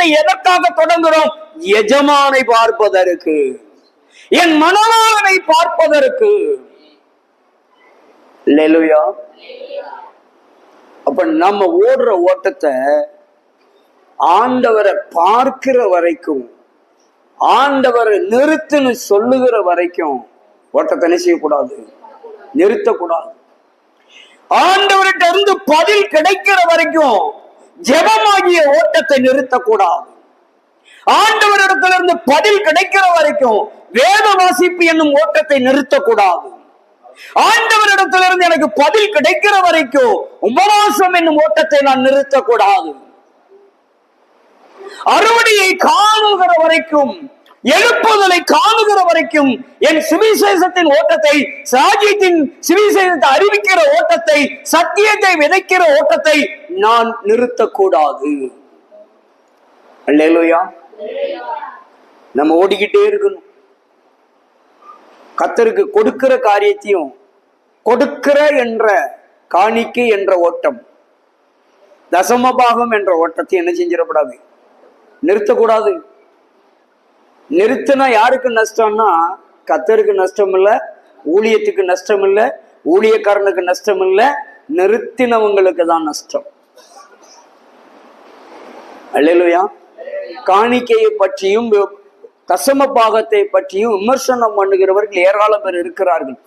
ஓட்டத்தை எதற்காக தொடங்குறோம்? எஜமானை பார்ப்பதற்கு. என் மனவாளனை பார்ப்பதற்கு. அப்ப நம்ம ஓடுற ஓட்டத்தை ஆண்டவரை பார்க்கிற வரைக்கும் ஆண்டவரை நிறுத்துன்னு சொல்லுகிற வரைக்கும் ஓட்டத்தை என்ன செய்யக்கூடாது? நிறுத்தக்கூடாது. ஆண்டவர்கிட்ட இருந்து பதில் கிடைக்கிற வரைக்கும் ஜெபமாகிய ஓட்டத்தை நிறுத்தக்கூடாது. ஆண்டவரிடத்திலிருந்து பதில் கிடைக்கிற வரைக்கும் வேத வாசிப்பு என்னும் ஓட்டத்தை நிறுத்தக்கூடாது. ஆண்டவரிடத்திலிருந்து எனக்கு பதில் கிடைக்கிற வரைக்கும் உபவாசம் என்னும் ஓட்டத்தை நான் நிறுத்தக்கூடாது. அறுவடையை காணுகிற வரைக்கும் எழுப்புதலை காணுகிற வரைக்கும் என் சுவிசேஷத்தின் ஓட்டத்தை சாஜியத்தின் சுவிசேஷத்தை அறிவிக்கிற ஓட்டத்தை சத்தியத்தை விதைக்கிற ஓட்டத்தை நான் நிறுத்தக்கூடாது. நம்ம ஓடிக்கிட்டே இருக்கணும். கத்தருக்கு கொடுக்கிற காரியத்தையும் கொடுக்கிற என்ற காணிக்கை என்ற ஓட்டம் தசமபாகம் என்ற ஓட்டத்தை என்ன செஞ்சிடக்கூடாது? நிறுத்தக்கூடாது. நிறுத்தினா யாருக்கு நஷ்டம்னா கத்தருக்கு நஷ்டம் இல்லை ஊழியத்துக்கு நஷ்டம் இல்லை ஊழியக்காரனுக்கு நஷ்டம் இல்லை நிறுத்தினவங்களுக்கு தான் நஷ்டம். அல்லேலூயா. காணிக்கையை பற்றியும் தசம பாகத்தை பற்றியும் விமர்சனம் பண்ணுகிறவர்கள் ஏராளம் பேர் இருக்கிறார்கள்.